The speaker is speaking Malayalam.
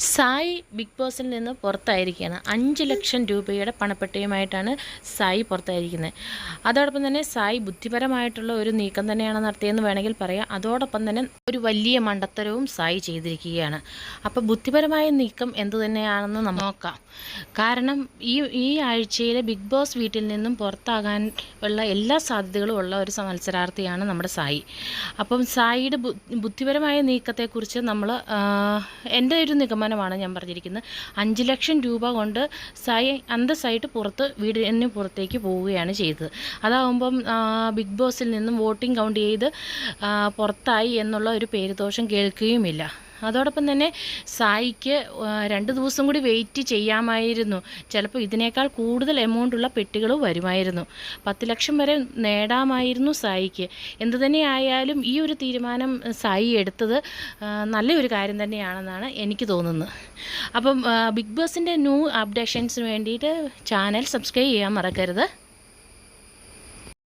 സായി ബിഗ് ബോസിൽ നിന്ന് പുറത്തായിരിക്കുകയാണ്. അഞ്ച് ലക്ഷം രൂപയുടെ പണപ്പെട്ടിയുമായിട്ടാണ് സായി പുറത്തായിരിക്കുന്നത്. അതോടൊപ്പം തന്നെ സായി ബുദ്ധിപരമായിട്ടുള്ള ഒരു നീക്കം തന്നെയാണ് നടത്തിയതെന്ന് വേണമെങ്കിൽ പറയാം. അതോടൊപ്പം തന്നെ ഒരു വലിയ മണ്ടത്തരവും സായി ചെയ്തിരിക്കുകയാണ്. അപ്പോൾ ബുദ്ധിപരമായ നീക്കം എന്തു തന്നെയാണെന്ന് നമുക്ക് നോക്കാം. കാരണം ഈ ഈ ആഴ്ചയിലെ ബിഗ് ബോസ് വീട്ടിൽ നിന്നും പുറത്താകാൻ ഉള്ള എല്ലാ സാധ്യതകളും ഉള്ള ഒരു മത്സരാർത്ഥിയാണ് നമ്മുടെ സായി. അപ്പം സായിയുടെ ബുദ്ധിപരമായ നീക്കത്തെക്കുറിച്ച് നമ്മൾ എന്റെ ഒരു നിഗമനമാണ് ഞാൻ പറഞ്ഞിരിക്കുന്നത്. അഞ്ച് ലക്ഷം രൂപ കൊണ്ട് സൈ അന്തസ്സായിട്ട് പുറത്ത് വീടിന് പുറത്തേക്ക് പോവുകയാണ് ചെയ്തത്. അതാവുമ്പം ബിഗ് ബോസിൽ നിന്നും വോട്ടിംഗ് കൗണ്ട് ചെയ്ത് പുറത്തായി എന്നുള്ള ഒരു പേരുദോഷം കേൾക്കുകയുമില്ല. അതോടൊപ്പം തന്നെ സായിക്ക് രണ്ട് ദിവസം കൂടി വെയിറ്റ് ചെയ്യാമായിരുന്നു. ചിലപ്പോൾ ഇതിനേക്കാൾ കൂടുതൽ എമൗണ്ടുള്ള പെട്ടികൾ വരുമായിരുന്നു. പത്ത് ലക്ഷം വരെ നേടാമായിരുന്നു സായിക്ക്. എന്തു തന്നെയായാലും ഈ ഒരു തീരുമാനം സായി എടുത്തത് നല്ലൊരു കാര്യം തന്നെയാണെന്നാണ് എനിക്ക് തോന്നുന്നത് അപ്പം ബിഗ് ബോസിന്റെ ന്യൂ അപ്ഡേഷൻസിന് വേണ്ടിയിട്ട് ചാനൽ സബ്സ്ക്രൈബ് ചെയ്യാൻ മറക്കരുത്.